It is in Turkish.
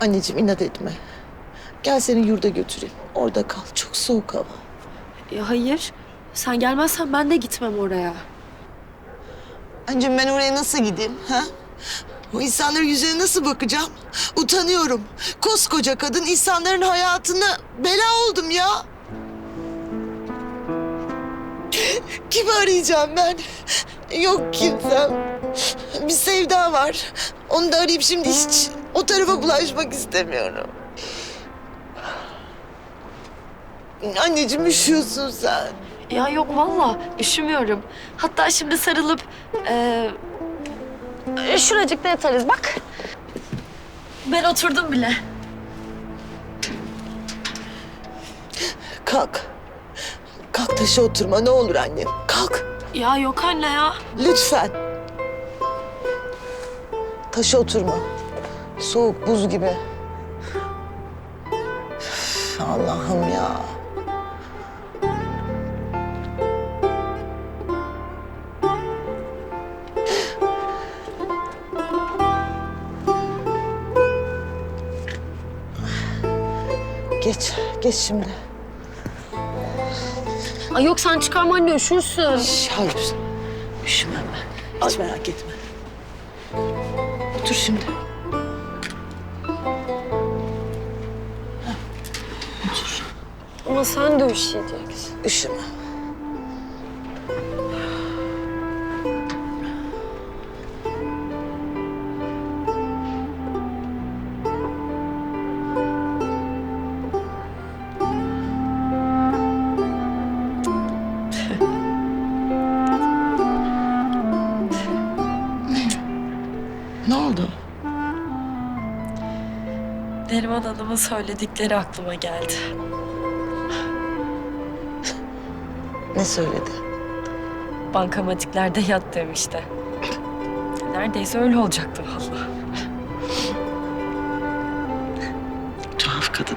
Anneciğim inat etme. Gel seni yurda götüreyim. Orada kal. Çok soğuk hava. Ya hayır. Sen gelmezsen ben de gitmem oraya. Anneciğim ben oraya nasıl gideyim? Ha? O insanların yüzüne nasıl bakacağım? Utanıyorum. Koskoca kadın insanların hayatına bela oldum ya. Kimi arayacağım ben? Yok kimsem. Bir sevda var. Onu da arayıp şimdi hiç o tarafa bulaşmak istemiyorum. Anneciğim üşüyorsun sen. Ya yok valla üşümüyorum. Hatta şimdi sarılıp eee şuracıkta yatarız bak. Ben oturdum bile. Kalk. Kalk taşa oturma ne olur annem. Kalk. Ya yok anne ya. Lütfen. Taşa oturma. Soğuk buz gibi. Üf, Allah'ım ya. Geç, geç şimdi. Ay yok sen çıkarma anne üşürsün. Şş, Hayır, üşümem ben. Hiç merak etme. Otur şimdi. Ama sen de üşüyeceksin. Üşüme. ne oldu? Neriman Hanım'ın söyledikleri aklıma geldi. Ne söyledi? Bankamatiklerde yat demişti. Neredeyse öyle olacaktı vallahi. Tuhaf kadın.